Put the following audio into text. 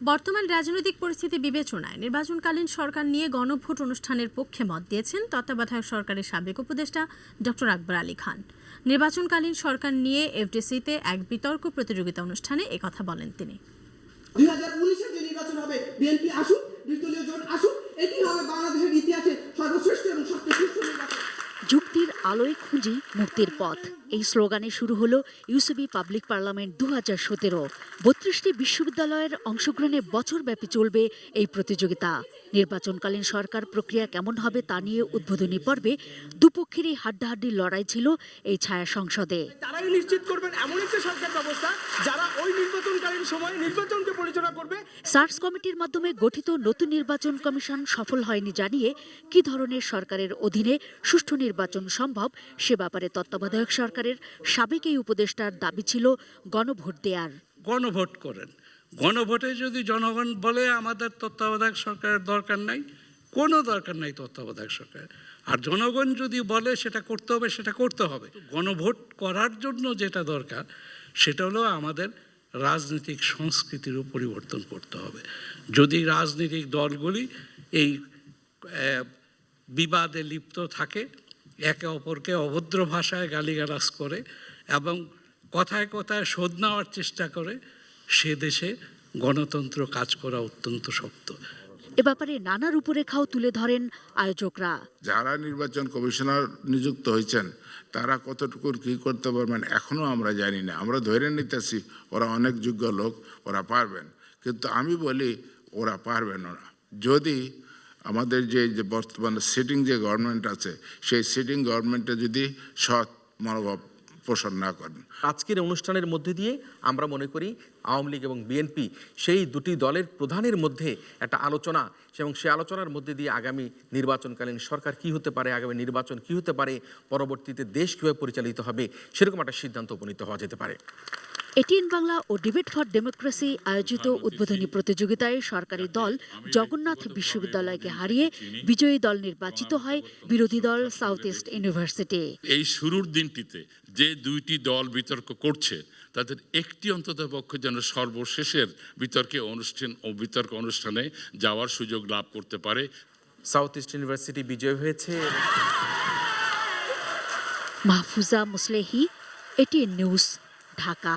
বর্তমান রাজনৈতিক পরিস্থিতি বিবেচনায় নির্বাচনকালীন সরকার নিয়ে গণভোট অনুষ্ঠানের পক্ষে মত দিয়েছেন তত্ত্বাবধায়ক সরকারের সাবেক উপদেষ্টা ডক্টর আকবর আলী খান। নির্বাচনকালীন সরকার নিয়ে এফডিসিতে এক বিতর্ক প্রতিযোগিতা অনুষ্ঠানে একথা বলেন তিনি। দুই হাজার উনিশের যে নির্বাচন হবে, বিএনপি আসুক, নির্দলীয় জোট আসুক, এটি হবে বাংলাদেশের ইতিহাসে সর্বশ্রেষ্ঠ এবং সবচেয়ে সুষ্ঠু নির্বাচন যুক্তির আলোয় খুঁজি মুক্তির পথ। এই স্লোগানে শুরু হলো ইউসিবি পাবলিক পার্লামেন্ট দু হাজার সতেরো। বত্রিশটি বিশ্ববিদ্যালয়ের অংশগ্রহণে বছরব্যাপী চলবে এই প্রতিযোগিতা। নির্বাচনকালীন সরকার প্রক্রিয়া কেমন হবে তা নিয়ে উদ্বোধনী পর্বে দুপক্ষেরই হাড্ডাহাড্ডি লড়াই ছিল এই ছায়া সংসদে। তারাই নিশ্চিত করবেন এমন একটি সরকার ব্যবস্থা যারা ওই নির্বাচনকালীন সময় নির্বাচনকে পরিচালনা করবে সার্চ কমিটির মাধ্যমে গঠিত নতুন নির্বাচন কমিশন সফল হয়নি জানিয়ে কি ধরনের সরকারের অধীনে সুষ্ঠু নির্বাচন সম্ভব সে ব্যাপারে তত্ত্বাবধায়ক সরকারের সাবেক এই উপদেষ্টার দাবি ছিল গণভোট দেয়ার। গণভোট করেন। গণভোটে যদি জনগণ বলে আমাদের তত্ত্বাবধায়ক সরকারের দরকার নাই, কোনো দরকার নাই তত্ত্বাবধায়ক সরকার আর জনগণ যদি বলে সেটা করতে হবে, সেটা করতে হবে। গণভোট করার জন্য যেটা দরকার, সেটা হলো আমাদের রাজনৈতিক সংস্কৃতিরও পরিবর্তন করতে হবে। যদি রাজনৈতিক দলগুলি এই বিবাদে লিপ্ত থাকে, একে অপরকে অভদ্র ভাষায় গালিগালাজ করে এবং কথায় কথায় শোধ নেওয়ার চেষ্টা করে, সে দেশে গণতন্ত্র কাজ করা অত্যন্ত শক্ত। এ ব্যাপারে নানা রূপরেখাও তুলে ধরেন আয়োজকরা। যারা নির্বাচন কমিশনার নিযুক্ত হয়েছেন, তারা কতটুকুর কি করতে পারবেন এখনও আমরা জানি না। আমরা ধরে নিতেছি, ওরা অনেক যোগ্য লোক, ওরা পারবেন। কিন্তু আমি বলি, ওরা পারবেন না। যদি আমাদের যে যে বর্তমানে সিটিং যে গভর্নমেন্ট আছে, সেই সিটিং গভর্নমেন্টে যদি সৎ মনোভাব পোষণ না করেন। আজকের অনুষ্ঠানের মধ্যে দিয়ে আমরা মনে করি আওয়ামী লীগ এবং বিএনপি সেই দুটি দলের প্রধানের মধ্যে একটা আলোচনা এবং সেই আলোচনার মধ্যে দিয়ে আগামী নির্বাচনকালীন সরকার কি হতে পারে, আগামী নির্বাচন কি হতে পারে, পরবর্তীতে দেশ কীভাবে পরিচালিত হবে, সেরকম একটা সিদ্ধান্ত উপনীত হওয়া যেতে পারে। এটিএন বাংলা ও ডিবেট ফর ডেমোক্রেসি আয়োজিত উদ্বোধনী প্রতিযোগিতায় সরকারি দল জগন্নাথ বিশ্ববিদ্যালয়কে হারিয়ে বিজয়ী দল নির্বাচিত হয় বিরোধী দল সাউথ ইস্ট ইউনিভার্সিটি। এই শুরুর দিনটিতে যে দুইটি দল বিতর্ক করছে তাদের একটি অন্তত পক্ষে যেন সর্বশেষের বিতর্কে অনুষ্ঠান ও বিতর্ক অনুষ্ঠানে যাওয়ার সুযোগ লাভ করতে পারে। সাউথ ইস্ট ইউনিভার্সিটি বিজয় হয়েছে। Mahfuza Muslehi ATN news Dhaka.